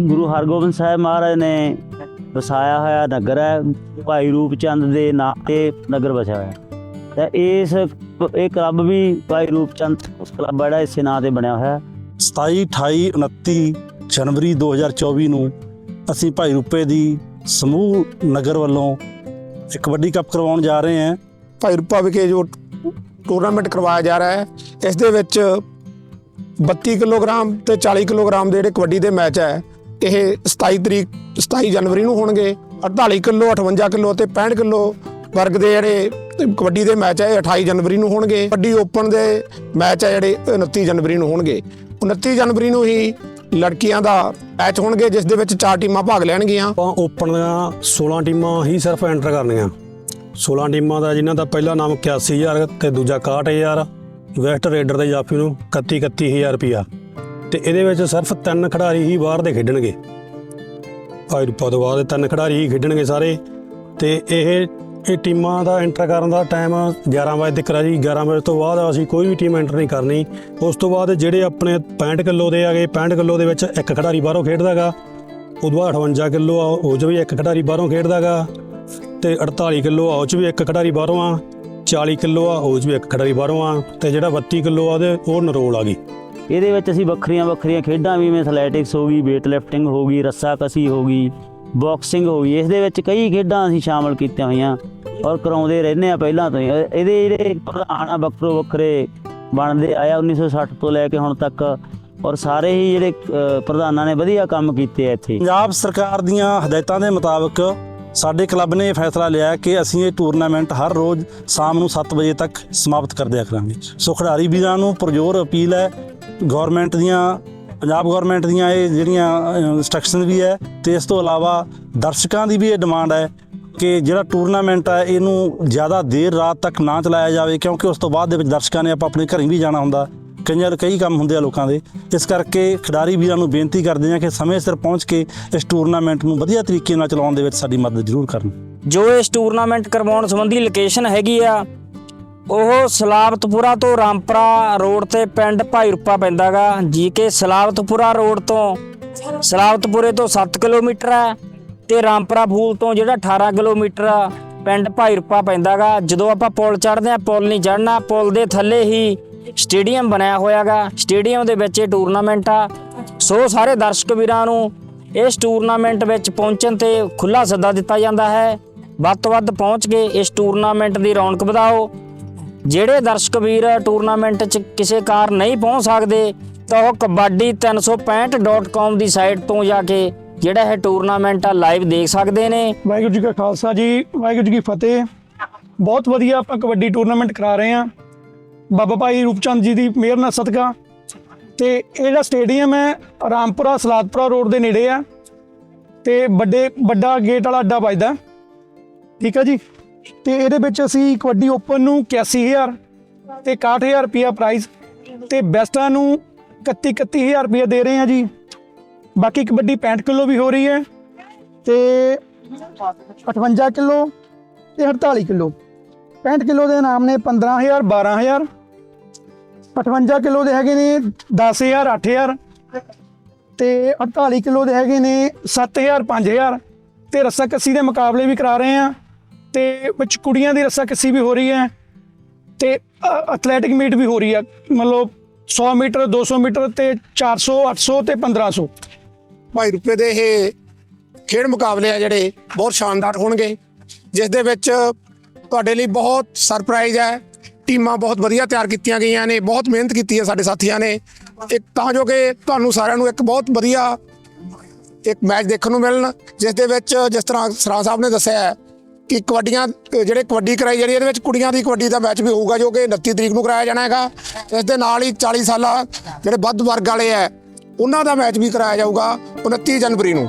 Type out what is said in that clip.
ਗੁਰੂ ਹਰਗੋਬਿੰਦ ਸਾਹਿਬ ਮਹਾਰਾਜ ਨੇ ਵਸਾਇਆ ਹੋਇਆ ਨਗਰ ਹੈ ਭਾਈ ਰੂਪ ਚੰਦ ਦੇ ਨਾਂ ਤੇ ਨਗਰ ਵਸਿਆ ਹੋਇਆ। ਤੇ ਇਸ ਇਹ ਕਲੱਬ ਵੀ ਭਾਈ ਰੂਪ ਚੰਦ ਉਸ ਕਲੱਬ ਜਿਹੜਾ ਇਸੇ ਨਾਂ ਤੇ ਬਣਿਆ ਹੋਇਆ। ਹੈ 27 28 29 ਜਨਵਰੀ 2024 ਨੂੰ ਅਸੀਂ ਭਾਈ ਰੂਪੇ ਦੀ ਸਮੂਹ ਨਗਰ ਵੱਲੋਂ ਇੱਕ ਕਬੱਡੀ ਕੱਪ ਕਰਵਾਉਣ ਜਾ ਰਹੇ ਹਾਂ। ਭਾਈ ਰੂਪਾ ਵਿਖੇ ਜੋ ਟੂਰਨਾਮੈਂਟ ਕਰਵਾਇਆ ਜਾ ਰਿਹਾ ਹੈ ਇਸ ਦੇ ਵਿੱਚ 32 ਕਿਲੋਗ੍ਰਾਮ ਤੇ 40 ਕਿਲੋਗ੍ਰਾਮ ਦੇ ਜਿਹੜੇ ਕਬੱਡੀ ਦੇ ਮੈਚ ਹੈ, ਇਹ 27 ਤਰੀਕ 27 ਜਨਵਰੀ ਨੂੰ ਹੋਣਗੇ। 48 ਕਿਲੋ 58 ਕਿਲੋ ਤੇ 65 ਕਿਲੋ ਵਰਗ ਦੇ ਜਿਹੜੇ ਕਬੱਡੀ ਦੇ ਮੈਚ ਹੈ, ਇਹ 28 ਜਨਵਰੀ ਨੂੰ ਹੋਣਗੇ। ਕਬੱਡੀ ਓਪਨ ਦੇ ਮੈਚ ਹੈ, ਜਿਹੜੇ ਇਹ 29 ਜਨਵਰੀ ਨੂੰ ਹੋਣਗੇ। 29 ਜਨਵਰੀ ਨੂੰ ਹੀ ਲੜਕੀਆਂ ਦਾ ਮੈਚ ਹੋਣਗੇ, ਜਿਸ ਦੇ ਵਿੱਚ ਚਾਰ ਟੀਮਾਂ ਭਾਗ ਲੈਣਗੀਆਂ। ਆਪਾਂ ਓਪਨ ਦੀਆਂ 16 ਟੀਮਾਂ ਹੀ ਸਿਰਫ ਐਂਟਰ ਕਰਨੀਆਂ। 16 ਟੀਮਾਂ ਦਾ ਜਿਨ੍ਹਾਂ ਦਾ ਪਹਿਲਾ ਨਾਮ 81000 ਤੇ ਦੂਜਾ 61000 ਵੈਸਟ ਰੇਡਰ ਦੇ ਜਾਫੀ ਨੂੰ 31 31000 ਰੁਪਿਆ ਤੇ ਇਹਦੇ ਵਿੱਚ ਸਿਰਫ ਤਿੰਨ ਖਿਡਾਰੀ ਹੀ ਬਾਹਰ ਦੇ ਖੇਡਣਗੇ। ਭਾਈ ਤੋਂ ਬਾਅਦ ਤਿੰਨ ਖਿਡਾਰੀ ਹੀ ਖੇਡਣਗੇ ਸਾਰੇ। ਤੇ ਇਹ ਇਹ ਟੀਮਾਂ ਦਾ ਐਂਟਰ ਕਰਨ ਦਾ ਟਾਈਮ 11 ਵਜੇ ਤੱਕ ਆ ਜੀ। 11 ਵਜੇ ਤੋਂ ਬਾਅਦ ਅਸੀਂ ਕੋਈ ਵੀ ਟੀਮ ਐਂਟਰ ਨਹੀਂ ਕਰਨੀ। ਉਸ ਤੋਂ ਬਾਅਦ ਜਿਹੜੇ ਆਪਣੇ 65 ਕਿਲੋ ਦੇ ਆਗੇ 65 ਕਿਲੋ ਦੇ ਵਿੱਚ ਇੱਕ ਖਿਡਾਰੀ ਬਾਹਰੋਂ ਖੇਡਦਾਗਾ। ਉਦੋਂ ਬਾਅਦ 58 ਕਿਲੋ ਆ, ਉਹ 'ਚ ਵੀ ਇੱਕ ਖਿਡਾਰੀ ਬਾਹਰੋਂ ਖੇਡਦਾਗਾ। ਤੇ 48 ਕਿਲੋ ਆ, ਉਹ 'ਚ ਵੀ ਇੱਕ ਖਿਡਾਰੀ ਬਾਹਰੋਂ ਆ। 40 ਕਿਲੋ ਆ ਉਹ ਵੀ ਇੱਕ ਖਿਡਾਰੀ ਬਾਹਰੋਂ ਆ ਤੇ ਜਿਹੜਾ 32 ਕਿਲੋ ਆ ਉਹਦੇ ਉਹ ਨਰੋਲ ਆ ਗਈ। ਇਹਦੇ ਵਿੱਚ ਅਸੀਂ ਵੱਖਰੀਆਂ ਵੱਖਰੀਆਂ ਖੇਡਾਂ ਵੀ ਜਿਵੇਂ ਐਥਲੈਟਿਕਸ ਹੋ ਗਈ weight lifting ਹੋ ਗਈ ਰੱਸਾ ਕਸੀ ਹੋ ਗਈ ਬਾਕਸਿੰਗ ਹੋ ਗਈ ਇਸ ਦੇ ਵਿੱਚ ਕਈ ਖੇਡਾਂ ਅਸੀਂ ਸ਼ਾਮਲ ਕੀਤੀਆਂ ਹੋਈਆਂ ਔਰ ਕਰਾਉਂਦੇ ਰਹਿੰਦੇ ਆ ਪਹਿਲਾਂ ਤੋਂ ਹੀ। ਇਹ- ਇਹਦੇ ਜਿਹੜੇ ਪ੍ਰਧਾਨ ਆ ਵੱਖਰੋ ਵੱਖਰੇ ਬਣਦੇ ਆਇਆ 1960 ਤੋਂ ਲੈ ਕੇ ਹੁਣ ਤੱਕ ਔਰ ਸਾਰੇ ਹੀ ਜਿਹੜੇ ਪ੍ਰਧਾਨਾਂ ਨੇ ਵਧੀਆ ਕੰਮ ਕੀਤੇ ਆ ਇੱਥੇ। ਪੰਜਾਬ ਸਰਕਾਰ ਦੀਆਂ ਹਦਾਇਤਾਂ ਦੇ ਮੁਤਾਬਕ ਸਾਡੇ ਕਲੱਬ ਨੇ ਇਹ ਫੈਸਲਾ ਲਿਆ ਕਿ ਅਸੀਂ ਇਹ ਟੂਰਨਾਮੈਂਟ ਹਰ ਰੋਜ਼ ਸ਼ਾਮ ਨੂੰ 7 ਵਜੇ ਤੱਕ ਸਮਾਪਤ ਕਰ ਦਿਆ ਕਰਾਂਗੇ। ਸੋ ਖਿਡਾਰੀ ਵੀਰਾਂ ਨੂੰ ਪੁਰਜੋਰ ਅਪੀਲ ਹੈ ਗਵਰਨਮੈਂਟ ਦੀਆਂ, ਪੰਜਾਬ ਗਵਰਨਮੈਂਟ ਦੀਆਂ ਇਹ ਜਿਹੜੀਆਂ ਇਨਸਟਰਕਸ਼ਨ ਵੀ ਹੈ ਤੇ ਇਸ ਤੋਂ ਇਲਾਵਾ ਦਰਸ਼ਕਾਂ ਦੀ ਵੀ ਇਹ ਡਿਮਾਂਡ ਹੈ ਕਿ ਜਿਹੜਾ ਟੂਰਨਾਮੈਂਟ ਹੈ ਇਹਨੂੰ ਜ਼ਿਆਦਾ ਦੇਰ ਰਾਤ ਤੱਕ ਨਾ ਚਲਾਇਆ ਜਾਵੇ ਕਿਉਂਕਿ ਉਸ ਤੋਂ ਬਾਅਦ ਦੇ ਵਿੱਚ ਦਰਸ਼ਕਾਂ ਨੇ ਆਪਾਂ ਆਪਣੇ ਘਰੇ ਵੀ ਜਾਣਾ ਹੁੰਦਾ। ਕਈਆਂ ਕਈ ਕੰਮ ਹੁੰਦੇ ਆ ਲੋਕਾਂ ਦੇ। ਇਸ ਕਰਕੇ ਖਿਡਾਰੀ ਵੀਰਾਂ ਨੂੰ ਬੇਨਤੀ ਕਰਦੇ ਹਾਂ ਕਿ ਸਮੇਂ ਸਿਰ ਪਹੁੰਚ ਕੇ ਇਸ ਟੂਰਨਾਮੈਂਟ ਨੂੰ ਵਧੀਆ ਤਰੀਕੇ ਨਾਲ ਚਲਾਉਣ ਦੇ ਵਿੱਚ ਸਾਡੀ ਮਦਦ ਜ਼ਰੂਰ ਕਰਨ। ਜੋ ਇਸ ਟੂਰਨਾਮੈਂਟ ਕਰਵਾਉਣ ਸੰਬੰਧੀ ਲੋਕੇਸ਼ਨ ਹੈਗੀ ਆ ਉਹ ਸਲਾਵਤਪੁਰਾ ਤੋਂ ਰਾਮਪੁਰਾ ਰੋਡ ਤੇ ਪਿੰਡ ਭਾਈਰੂਪਾ ਪੈਂਦਾਗਾ। ਜੀ ਕਿ ਸਲਾਬਤਪੁਰਾ ਰੋਡ ਤੋਂ ਸਲਾਵਤਪੁਰੇ ਤੋਂ 7 ਕਿਲੋਮੀਟਰ ਹੈ ਤੇ ਰਾਮਪੁਰਾ ਫੂਲ ਤੋਂ ਜਿਹੜਾ 18 ਕਿਲੋਮੀਟਰ ਆ, ਪਿੰਡ ਭਾਈਰੂਪਾ ਪੈਂਦਾਗਾ। ਜਦੋਂ ਆਪਾਂ ਪੁਲ ਚੜਦੇ ਆ ਪੁਲ ਨਹੀਂ ਚੜ੍ਹਨਾ ਪੁਲ ਦੇ ਥੱਲੇ ਹੀ ਸਟੇਡੀਅਮ ਬਣਿਆ ਹੋਇਆਗਾ। ਸਟੇਡੀਅਮ ਦੇ ਵਿੱਚ ਇਹ ਟੂਰਨਾਮੈਂਟ ਆ। ਸੋ ਸਾਰੇ ਦਰਸ਼ਕ ਵੀਰਾਂ ਨੂੰ ਇਸ ਟੂਰਨਾਮੈਂਟ ਵਿੱਚ ਪਹੁੰਚਣ ਤੇ ਖੁੱਲਾ ਸੱਦਾ ਦਿੱਤਾ ਜਾਂਦਾ ਹੈ। ਵੱਧ ਤੋਂ ਵੱਧ ਪਹੁੰਚ ਕੇ ਇਸ ਟੂਰਨਾਮੈਂਟ ਦੀ ਰੌਣਕ ਵਧਾਓ। ਜਿਹੜੇ ਦਰਸ਼ਕ ਵੀਰ ਟੂਰਨਾਮੈਂਟ 'ਚ ਕਿਸੇ ਕਾਰ ਨਹੀਂ ਪਹੁੰਚ ਸਕਦੇ, ਤਾਂ ਉਹ kabaddi365.com ਦੀ ਸਾਈਟ ਤੋਂ ਜਾ ਕੇ ਜਿਹੜਾ ਹੈ ਟੂਰਨਾਮੈਂਟ ਆ ਲਾਈਵ ਦੇਖ ਸਕਦੇ ਨੇ। ਵਾਹਿਗੁਰੂ ਜੀ ਕਾ ਖਾਲਸਾ ਜੀ, ਵਾਹਿਗੁਰੂ ਜੀ ਕੀ ਫਤਿਹ। ਬਹੁਤ ਵਧੀਆ ਆਪਾਂ ਕਬੱਡੀ ਟੂਰਨਾਮੈਂਟ ਕਰਾ ਰਹੇ ਹਾਂ। ਬਾਬਾ ਭਾਈ ਰੂਪਚੰਦ ਜੀ ਦੀ ਮਿਹਰ ਨਾਲ ਸਦਕਾ। ਤੇ ਇਹ ਜਿਹੜਾ ਸਟੇਡੀਅਮ ਹੈ, ਰਾਮਪੁਰਾ, ਸਲਾਦਪੁਰਾ ਰੋਡ ਦੇ ਨੇੜੇ ਆ। ਤੇ ਵੱਡੇ, ਵੱਡਾ ਗੇਟ ਵਾਲਾ ਅੱਡਾ ਵੱਜਦਾ। ਠੀਕ ਹੈ ਜੀ? ਤੇ ਇਹਦੇ ਵਿੱਚ ਅਸੀਂ ਕਬੱਡੀ ਓਪਨ ਨੂੰ 81000 ਤੇ 61000 ਰੁਪਿਆ ਪ੍ਰਾਈਜ਼ ਤੇ ਬੈਸਟਾਂ ਨੂੰ 31 31000 ਰੁਪਿਆ ਦੇ ਰਹੇ ਹਾਂ ਜੀ। ਬਾਕੀ ਕਬੱਡੀ 65 ਕਿਲੋ ਵੀ ਹੋ ਰਹੀ ਹੈ ਤੇ 58 ਕਿਲੋ ਤੇ 48 ਕਿਲੋ। 65 ਕਿਲੋ ਦੇ ਨਾਮ ਨੇ 15000 12000 58 ਕਿਲੋ ਦੇ ਹੈਗੇ ਨੇ 10000 8000 ਤੇ 48 ਕਿਲੋ ਦੇ ਹੈਗੇ ਨੇ 7000 5000 ਤੇ ਰੱਸਾ ਕੱਸੀ ਦੇ ਮੁਕਾਬਲੇ ਵੀ ਕਰਾ ਰਹੇ ਆ ਤੇ ਵਿੱਚ ਕੁੜੀਆਂ ਦੀ ਰੱਸਾ ਕੱਸੀ ਵੀ ਹੋ ਰਹੀ ਹੈ ਤੇ ਐਥਲੈਟਿਕ ਮੀਟ ਵੀ ਹੋ ਰਹੀ ਹੈ। ਮਤਲਬ 100 ਮੀਟਰ 200 ਮੀਟਰ ਤੇ 400 800 ਤੇ 1500 ਭਾਈ ਰੁਪਏ ਦੇ ਇਹ ਖੇਡ ਮੁਕਾਬਲੇ ਆ ਜਿਹੜੇ ਬਹੁਤ ਸ਼ਾਨਦਾਰ ਹੋਣਗੇ, ਜਿਸ ਦੇ ਵਿੱਚ ਤੁਹਾਡੇ ਲਈ ਬਹੁਤ ਸਰਪ੍ਰਾਈਜ਼ ਹੈ। ਟੀਮਾਂ ਬਹੁਤ ਵਧੀਆ ਤਿਆਰ ਕੀਤੀਆਂ ਗਈਆਂ ਨੇ, ਬਹੁਤ ਮਿਹਨਤ ਕੀਤੀ ਹੈ ਸਾਡੇ ਸਾਥੀਆਂ ਨੇ। ਇੱਕ ਤਾਂ ਜੋ ਕਿ ਤੁਹਾਨੂੰ ਸਾਰਿਆਂ ਨੂੰ ਇੱਕ ਬਹੁਤ ਵਧੀਆ ਇੱਕ ਮੈਚ ਦੇਖਣ ਨੂੰ ਮਿਲਣ, ਜਿਸ ਦੇ ਵਿੱਚ ਜਿਸ ਤਰ੍ਹਾਂ ਸਰਾਂ ਸਾਹਿਬ ਨੇ ਦੱਸਿਆ ਹੈ ਕਿ ਕਬੱਡੀਆਂ, ਜਿਹੜੇ ਕਬੱਡੀ ਕਰਾਈ ਜਿਹੜੀ ਇਹਦੇ ਵਿੱਚ ਕੁੜੀਆਂ ਦੀ ਕਬੱਡੀ ਦਾ ਮੈਚ ਵੀ ਹੋਊਗਾ, ਜੋ ਕਿ 29 ਤਰੀਕ ਨੂੰ ਕਰਾਇਆ ਜਾਣਾ ਹੈਗਾ। ਇਸ ਦੇ ਨਾਲ ਹੀ 40 ਸਾਲਾ ਜਿਹੜੇ ਵੱਧ ਵਰਗ ਵਾਲੇ ਹੈ, ਉਹਨਾਂ ਦਾ ਮੈਚ ਵੀ ਕਰਾਇਆ ਜਾਊਗਾ 29 ਜਨਵਰੀ ਨੂੰ।